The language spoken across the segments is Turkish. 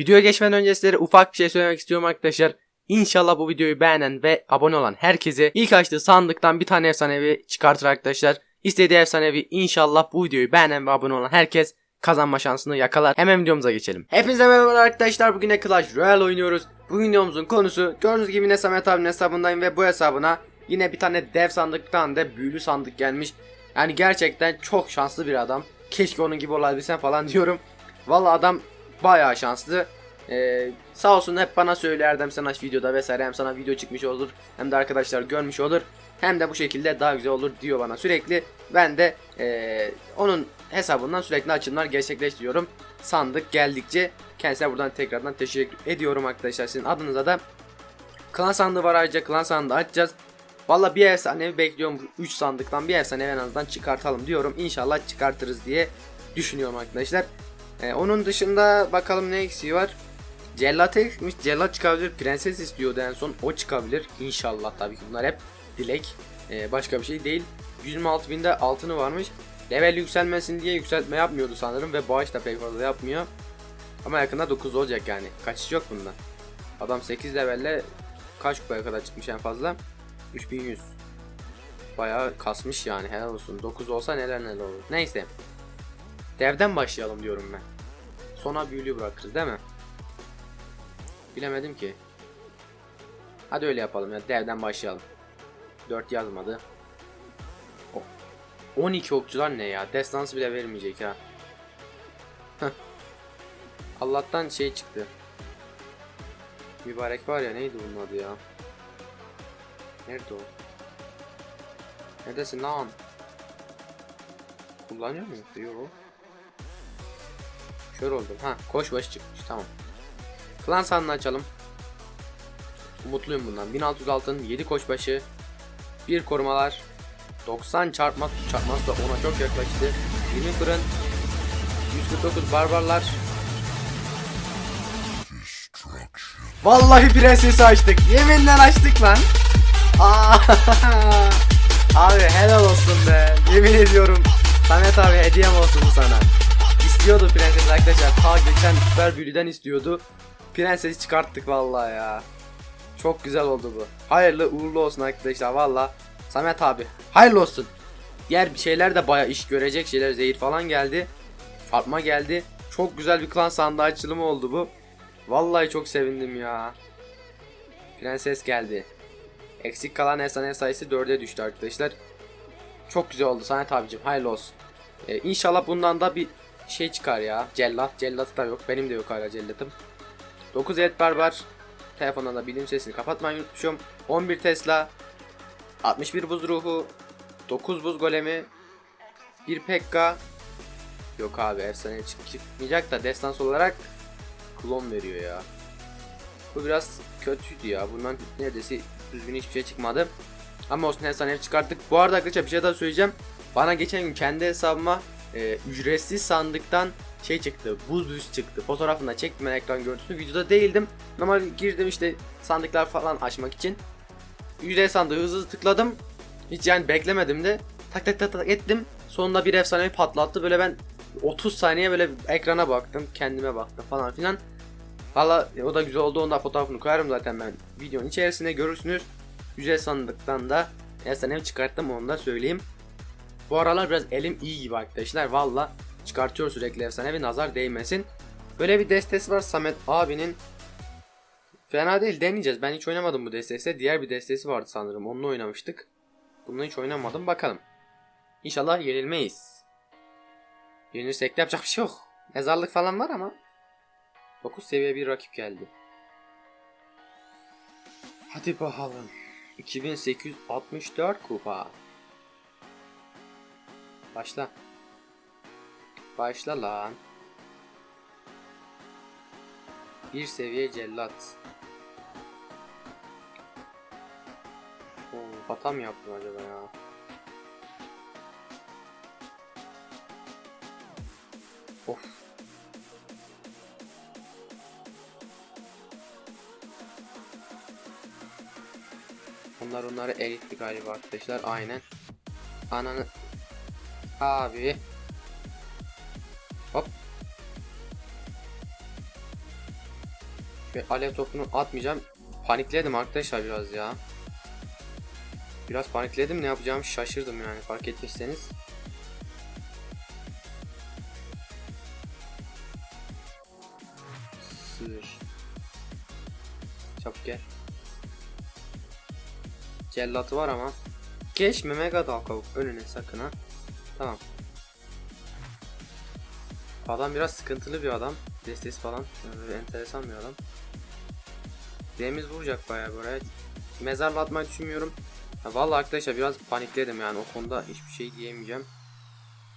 Videoya geçmeden önce sizlere ufak bir şey söylemek istiyorum arkadaşlar. İnşallah bu videoyu beğenen ve abone olan herkese ilk açtığı sandıktan bir tane efsanevi çıkartır arkadaşlar. İstediği efsanevi inşallah bu videoyu beğenen ve abone olan herkes kazanma şansını yakalar. Hemen videomuza geçelim. Hepinize merhaba arkadaşlar. Bugün de Clash Royale oynuyoruz. Bugün videomuzun konusu gördüğünüz gibi yine Samet abinin hesabındayım ve bu hesabına yine bir tane dev sandıktan da büyülü sandık gelmiş. Yani gerçekten çok şanslı bir adam. Keşke onun gibi olabilsem falan diyorum. Vallahi adam bayağı şanslı. Ee, sağ olsun hep bana söyler hem sana videoda vesaire hem sana video çıkmış olur hem de arkadaşlar görmüş olur hem de bu şekilde daha güzel olur diyor bana sürekli. Ben de ee, onun hesabından sürekli açımlar gerçekleştiriyorum. Sandık geldikçe kendisine buradan tekrardan teşekkür ediyorum arkadaşlar. Sizin adınıza da klan sandığı var ayrıca klan sandığı açacağız. Valla bir efsanevi bekliyorum. 3 sandıktan bir efsanevi en azından çıkartalım diyorum. İnşallah çıkartırız diye düşünüyorum arkadaşlar. Ee, onun dışında bakalım ne eksiği var. Cellat eksikmiş. Cellat çıkabilir. Prenses istiyordu en son. O çıkabilir. İnşallah tabii ki bunlar hep dilek. Ee, başka bir şey değil. 126 binde altını varmış. Level yükselmesin diye yükseltme yapmıyordu sanırım ve bağış da pek fazla yapmıyor. Ama yakında 9 olacak yani. Kaçış yok bundan. Adam 8 levelle kaç kupaya kadar çıkmış en fazla? 3100. Bayağı kasmış yani helal olsun. 9 olsa neler neler olur. Neyse. Devden başlayalım diyorum ben. Sona büyülü bırakırız değil mi? Bilemedim ki. Hadi öyle yapalım ya. Devden başlayalım. 4 yazmadı. O- 12 okçular ne ya? Destansı bile vermeyecek ha. Allah'tan şey çıktı. Mübarek var ya neydi bunun adı ya? Nerede o? Neredesin lan? Kullanıyor muyum? Yok. Kör oldum. Ha koş baş çıkmış tamam. Klan sandığını açalım. Umutluyum bundan. 1600 altın, 7 koşbaşı, 1 korumalar, 90 çarpma çarpması da ona çok yaklaştı. 20 fırın, 149 barbarlar. Vallahi prensesi açtık. Yeminle açtık lan. Aa, abi helal olsun be. Yemin ediyorum. Samet abi hediyem olsun sana. İstiyordu prenses arkadaşlar. Ta geçen süper büyülüden istiyordu. Prensesi çıkarttık vallahi ya. Çok güzel oldu bu. Hayırlı uğurlu olsun arkadaşlar valla. Samet abi hayırlı olsun. Diğer bir şeyler de baya iş görecek şeyler zehir falan geldi. Fatma geldi. Çok güzel bir klan sandığı açılımı oldu bu. Vallahi çok sevindim ya. Prenses geldi. Eksik kalan efsane sayısı 4'e düştü arkadaşlar. Çok güzel oldu Samet abicim hayırlı olsun. Ee, inşallah bundan da bir şey çıkar ya. Cellat. Cellat da yok. Benim de yok hala cellatım. 9 et barbar. Telefondan da bilim sesini kapatmayı unutmuşum. 11 Tesla. 61 buz ruhu. 9 buz golemi. 1 Pekka. Yok abi efsane çık çıkmayacak da destans olarak klon veriyor ya. Bu biraz kötüydü ya. Bundan neredeyse düzgün hiçbir şey çıkmadı. Ama olsun efsane çıkarttık. Bu arada arkadaşlar bir şey daha söyleyeceğim. Bana geçen gün kendi hesabıma e, ücretsiz sandıktan şey çıktı. Buz büyüsü çıktı. Fotoğrafını da çektim ben ekran görüntüsünü. Videoda değildim. Normal girdim işte sandıklar falan açmak için. Yüzey sandığı hızlı hızlı tıkladım. Hiç yani beklemedim de. Tak tak tak tak ettim. Sonunda bir efsaneyi patlattı. Böyle ben 30 saniye böyle ekrana baktım. Kendime baktım falan filan. Valla o da güzel oldu. Onda fotoğrafını koyarım zaten ben. Videonun içerisinde görürsünüz. Güzel sandıktan da efsaneyi çıkarttım onu da söyleyeyim. Bu aralar biraz elim iyi gibi arkadaşlar. Valla çıkartıyor sürekli efsane ve nazar değmesin. Böyle bir destesi var Samet abinin. Fena değil deneyeceğiz. Ben hiç oynamadım bu destesi. Diğer bir destesi vardı sanırım. Onunla oynamıştık. Bunu hiç oynamadım. Bakalım. İnşallah yenilmeyiz. Yenilirsek de yapacak bir şey yok. Mezarlık falan var ama. 9 seviye bir rakip geldi. Hadi bakalım. 2864 kupa. Başla. Başla lan. Bir seviye cellat. Oo, hata mı yaptım acaba ya? Of. Onlar onları eritti galiba arkadaşlar. Aynen. Ananı Abi. Hop. Ve alev topunu atmayacağım. Panikledim arkadaşlar biraz ya. Biraz panikledim ne yapacağımı şaşırdım yani fark etmişseniz. Sığır. Çabuk gel. Cellatı var ama. Geçme mega dal kavuk önüne sakın ha. Tamam. Adam biraz sıkıntılı bir adam. Destesi falan. Böyle enteresan bir adam. Demiz vuracak bayağı buraya. Mezarla atmayı düşünmüyorum. Ya vallahi arkadaşlar biraz panikledim yani o konuda hiçbir şey diyemeyeceğim.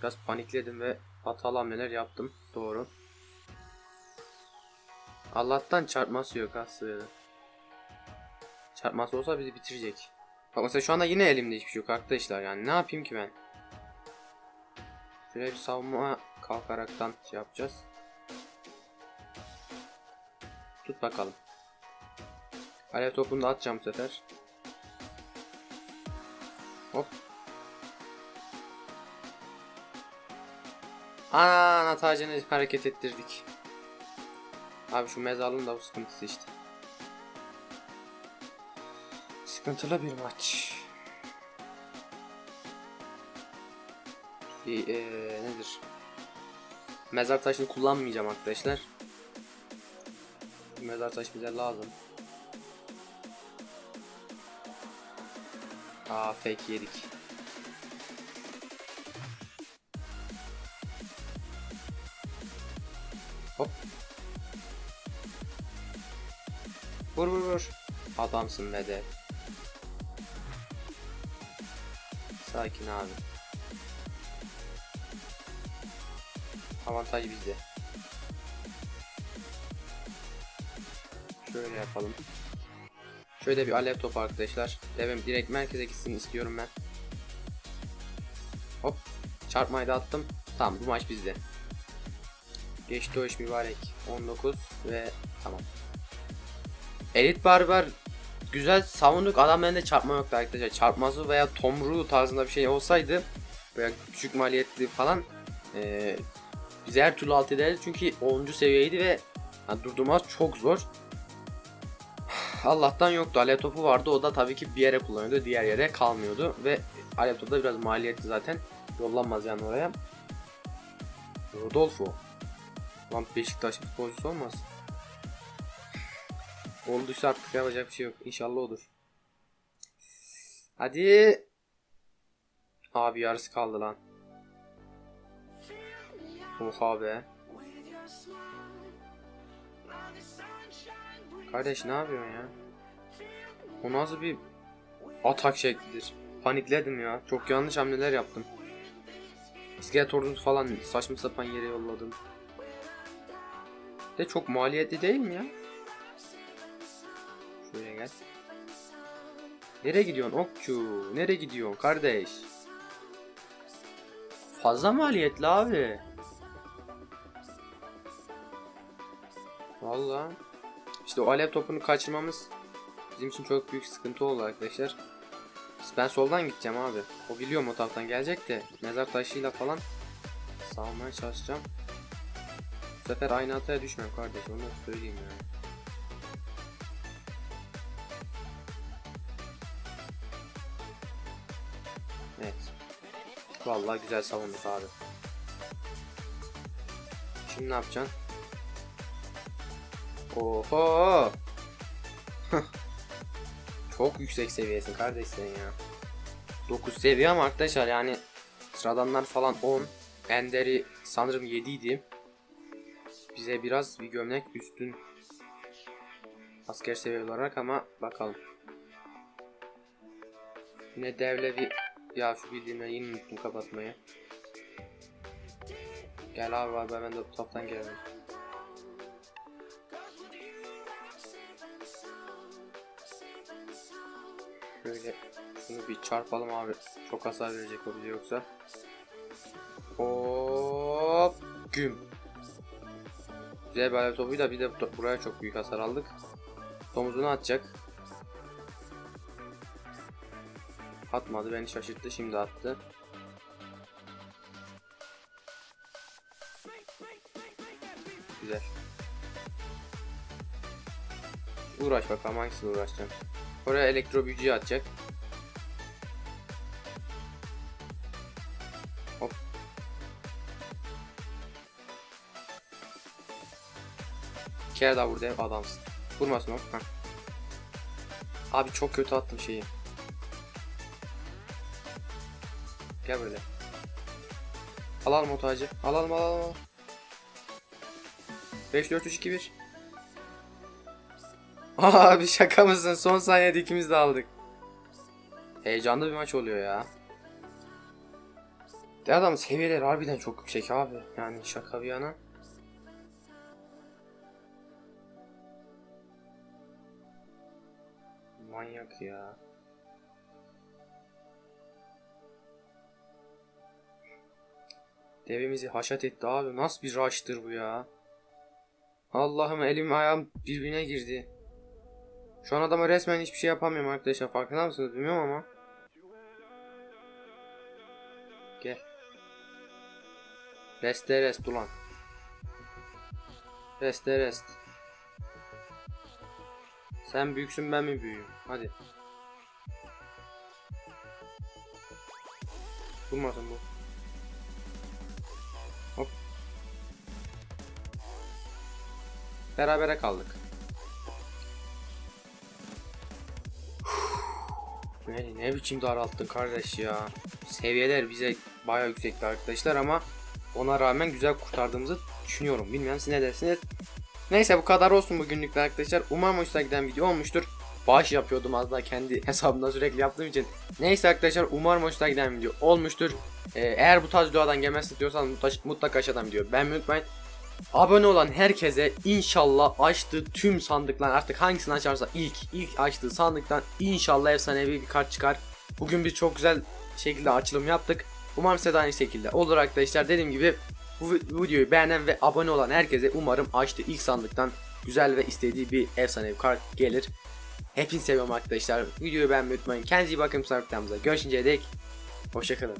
Biraz panikledim ve hatalı hamleler yaptım. Doğru. Allah'tan çarpması yok aslında. Çarpması olsa bizi bitirecek. Bak mesela şu anda yine elimde hiçbir şey yok arkadaşlar yani ne yapayım ki ben? Bir savunma kalkaraktan şey yapacağız. Tut bakalım. Alev topunu da atacağım bu sefer. Hop. Ana tacını hareket ettirdik. Abi şu mezarlığın da bu sıkıntısı işte. Sıkıntılı bir maç. Bir eee, nedir? Mezar taşını kullanmayacağım arkadaşlar. Mezar taşı bize lazım. Aa fake yedik. Hop. Vur vur vur. Adamsın be de. Sakin abi. Avantaj bizde. Şöyle yapalım. Şöyle bir alev topu arkadaşlar. Devim direkt merkeze gitsin istiyorum ben. Hop. Çarpmayı da attım. Tamam bu maç bizde. Geçti o iş mübarek. 19 ve tamam. Elit Barbar güzel savunduk. Adam bende çarpma yoktu arkadaşlar. Çarpması veya tomruğu tarzında bir şey olsaydı veya küçük maliyetli falan eee bizi her türlü alt ederdi. Çünkü 10. seviyeydi ve yani durdurmaz çok zor. Allah'tan yoktu. Alev topu vardı. O da tabii ki bir yere kullanıyordu. Diğer yere kalmıyordu. Ve alev topu da biraz maliyetli zaten. Yollanmaz yani oraya. Rodolfo. Lan Beşiktaş futbolcusu olmaz. Olduysa artık yapacak bir şey yok. İnşallah olur. Hadi. Abi yarısı kaldı lan. Oha be. Kardeş ne yapıyorsun ya? O nasıl bir atak şeklidir? Panikledim ya. Çok yanlış hamleler yaptım. İskelet falan saçma sapan yere yolladım. De çok maliyetli değil mi ya? Şöyle gel. Nereye gidiyorsun okçu? Nereye gidiyorsun kardeş? Fazla maliyetli abi. Vallahi. İşte o alev topunu kaçırmamız bizim için çok büyük sıkıntı oldu arkadaşlar. Ben soldan gideceğim abi. O biliyorum o taraftan gelecek de mezar taşıyla falan salmaya çalışacağım. Bu sefer aynı hataya düşmem kardeş onu da söyleyeyim yani. Evet. Vallahi güzel savunduk abi. Şimdi ne yapacaksın? Oho! Çok yüksek seviyesin kardeş sen ya. 9 seviye ama arkadaşlar yani sıradanlar falan 10. Ender'i sanırım 7 idi. Bize biraz bir gömlek üstün asker seviye olarak ama bakalım. Yine devle bir ya şu bildiğimden yine unuttum kapatmayı. Gel abi abi ben de taraftan gelelim. Şöyle şunu bir çarpalım abi. Çok hasar verecek o bize yoksa. Hop güm. Güzel bir alev topuyla bir de bu- buraya çok büyük hasar aldık. Domuzunu atacak. Atmadı beni şaşırttı şimdi attı. Güzel. Uğraş bakalım hangisiyle uğraşacağım. Oraya elektro büyücüyü atacak. Hop. Bir kere daha vur dev adamsın. Vurmasın hop. Heh. Abi çok kötü attım şeyi. Gel böyle. Alalım o tacı. Alalım alalım. alalım. 5 4 3 2 1. Abi şaka mısın? Son saniyede ikimiz de aldık. Heyecanlı bir maç oluyor ya. De adam seviyeleri harbiden çok yüksek abi. Yani şaka bir yana. Manyak ya. Devimizi haşat etti abi. Nasıl bir rush'tır bu ya? Allah'ım elim ayağım birbirine girdi. Şu an adama resmen hiçbir şey yapamıyorum arkadaşlar. Farkında mısınız bilmiyorum ama. Gel. Reste rest ulan. Reste rest. Sen büyüksün ben mi büyüğüm? Hadi. Durmasın bu. Hop. Berabere kaldık. Beni ne biçim daralttın kardeş ya. Seviyeler bize bayağı yüksekti arkadaşlar ama ona rağmen güzel kurtardığımızı düşünüyorum. Bilmiyorum siz ne dersiniz. Neyse bu kadar olsun bugünlük arkadaşlar. Umarım hoşuna giden video olmuştur. Bağış yapıyordum az daha kendi hesabımdan sürekli yaptığım için. Neyse arkadaşlar umarım hoşuna giden video olmuştur. Ee, eğer bu tarz videolardan gelmezse diyorsanız mutlaka, mutlaka aşağıdan video beğenmeyi unutmayın. Abone olan herkese inşallah açtığı tüm sandıklar artık hangisini açarsa ilk ilk açtığı sandıktan inşallah efsanevi bir kart çıkar. Bugün biz çok güzel şekilde açılım yaptık. Umarım size de aynı şekilde olur arkadaşlar. Dediğim gibi bu vi- bu videoyu beğenen ve abone olan herkese umarım açtığı ilk sandıktan güzel ve istediği bir efsanevi kart gelir. Hepinizi seviyorum arkadaşlar. Videoyu beğenmeyi unutmayın. Kendinize iyi bakın. Sonraki görüşünceye dek. Hoşçakalın.